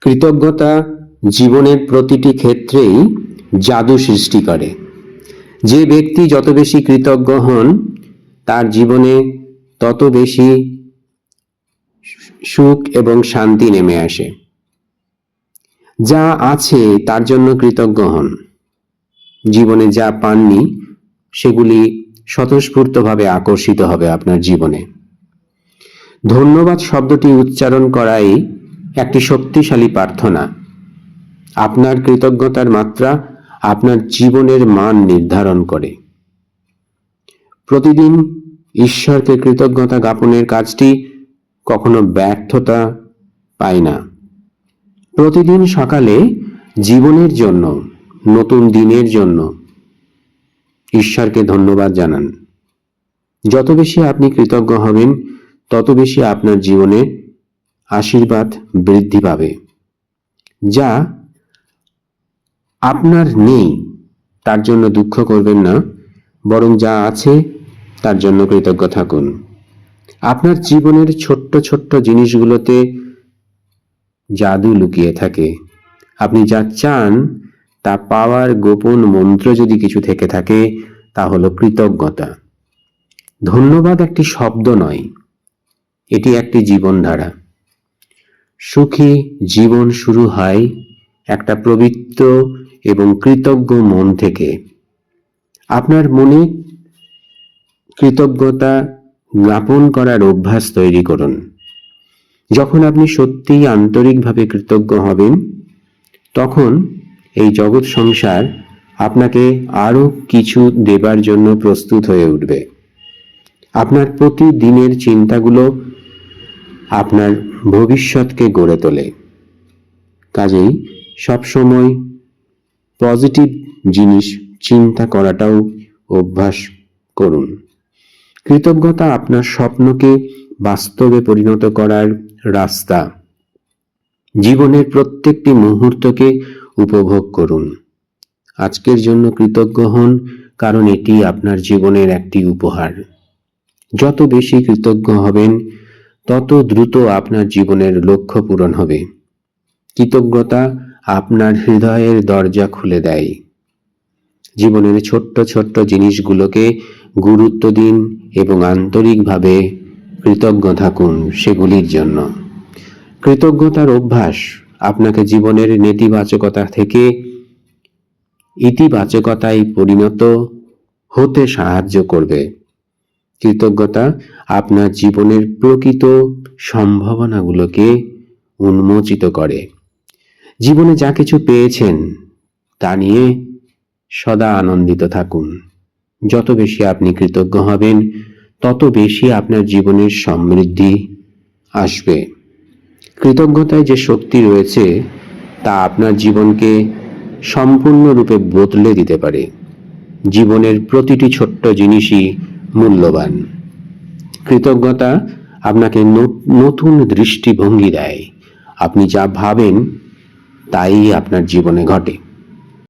কৃতজ্ঞতা জীবনের প্রতিটি ক্ষেত্রেই জাদু সৃষ্টি করে। যে ব্যক্তি যত বেশি কৃতজ্ঞ হন, তার জীবনে তত বেশি সুখ এবং শান্তি নেমে আসে। যা আছে, তার জন্য কৃতজ্ঞ হন। জীবনে যা পাননি, সেগুলি স্বতঃস্ফূর্তভাবে আকর্ষিত হবে আপনার জীবনে। ধন্যবাদ শব্দটি উচ্চারণ করাই একটি শক্তিশালী প্রার্থনা। আপনার কৃতজ্ঞতার মাত্রা আপনার জীবনের মান নির্ধারণ করে। প্রতিদিন ঈশ্বরকে কৃতজ্ঞতা জ্ঞাপনের কাজটি কখনো ব্যর্থতা পায় না। প্রতিদিন সকালে জীবনের জন্য, নতুন দিনের জন্য ঈশ্বরকে ধন্যবাদ জানান। যত বেশি আপনি কৃতজ্ঞ হবেন, তত বেশি আপনার জীবনে আশীর্বাদ বৃদ্ধি পাবে। যা আপনার নেই, তার জন্য দুঃখ করবেন না, বরং যা আছে, তার জন্য কৃতজ্ঞ থাকুন। আপনার জীবনের ছোট্ট ছোট্ট জিনিসগুলোতে জাদু লুকিয়ে থাকে। আপনি যা চান, তা পাওয়ার গোপন মন্ত্র যদি কিছু থেকে থাকে, তা হলো কৃতজ্ঞতা। ধন্যবাদ একটি শব্দ নয়, এটি একটি জীবনধারা। সুখী জীবন শুরু হয় একটা পবিত্র এবং কৃতজ্ঞ মন থেকে। আপনার মনে কৃতজ্ঞতা জ্ঞাপন করার অভ্যাস তৈরি করুন। যখন আপনি সত্যিই আন্তরিকভাবে কৃতজ্ঞ হবেন, তখন এই জগৎ সংসার আপনাকে আরও কিছু দেবার জন্য প্রস্তুত হয়ে উঠবে। আপনার প্রতিদিনের চিন্তাগুলো আপনার ভবিষ্যৎকে গড়ে তোলে। কাজেই সবসময় পজিটিভ জিনিস চিন্তা করাটাও অভ্যাস করুন। কৃতজ্ঞতা আপনার স্বপ্নকে বাস্তবে পরিণত করার রাস্তা। জীবনের প্রত্যেকটি মুহূর্তকে উপভোগ করুন। আজকের জন্য কৃতজ্ঞ হন, কারণ এটি আপনার জীবনের একটি উপহার। যত বেশি কৃতজ্ঞ হবেন তত দ্রুত আপনার জীবনের লক্ষ্য পূরণ হবে। কৃতজ্ঞতা আপনার হৃদয়ের দরজা খুলে দেয়। জীবনের ছোট্ট ছোট্ট জিনিসগুলোকে গুরুত্ব দিন এবং আন্তরিকভাবে কৃতজ্ঞ থাকুন সেগুলির জন্য। কৃতজ্ঞতার অভ্যাস আপনাকে জীবনের নেতিবাচকতা থেকে ইতিবাচকতায় পরিণত হতে সাহায্য করবে। কৃতজ্ঞতা আপনার জীবনের প্রকৃত সম্ভাবনাগুলোকে উন্মোচিত করে। জীবনে যা কিছু পেয়েছেন, তা নিয়ে সদা আনন্দিত থাকুন। যত বেশি আপনি কৃতজ্ঞ হবেন, তত বেশি আপনার জীবনের সমৃদ্ধি আসবে। কৃতজ্ঞতায় যে শক্তি রয়েছে, তা আপনার জীবনকে সম্পূর্ণরূপে বদলে দিতে পারে। জীবনের প্রতিটি ছোট্ট জিনিসই মূল্যবান। কৃতজ্ঞতা আপনাকে নতুন দৃষ্টিভঙ্গি দেয়। আপনি যা ভাবেন তাই আপনার জীবনে ঘটে।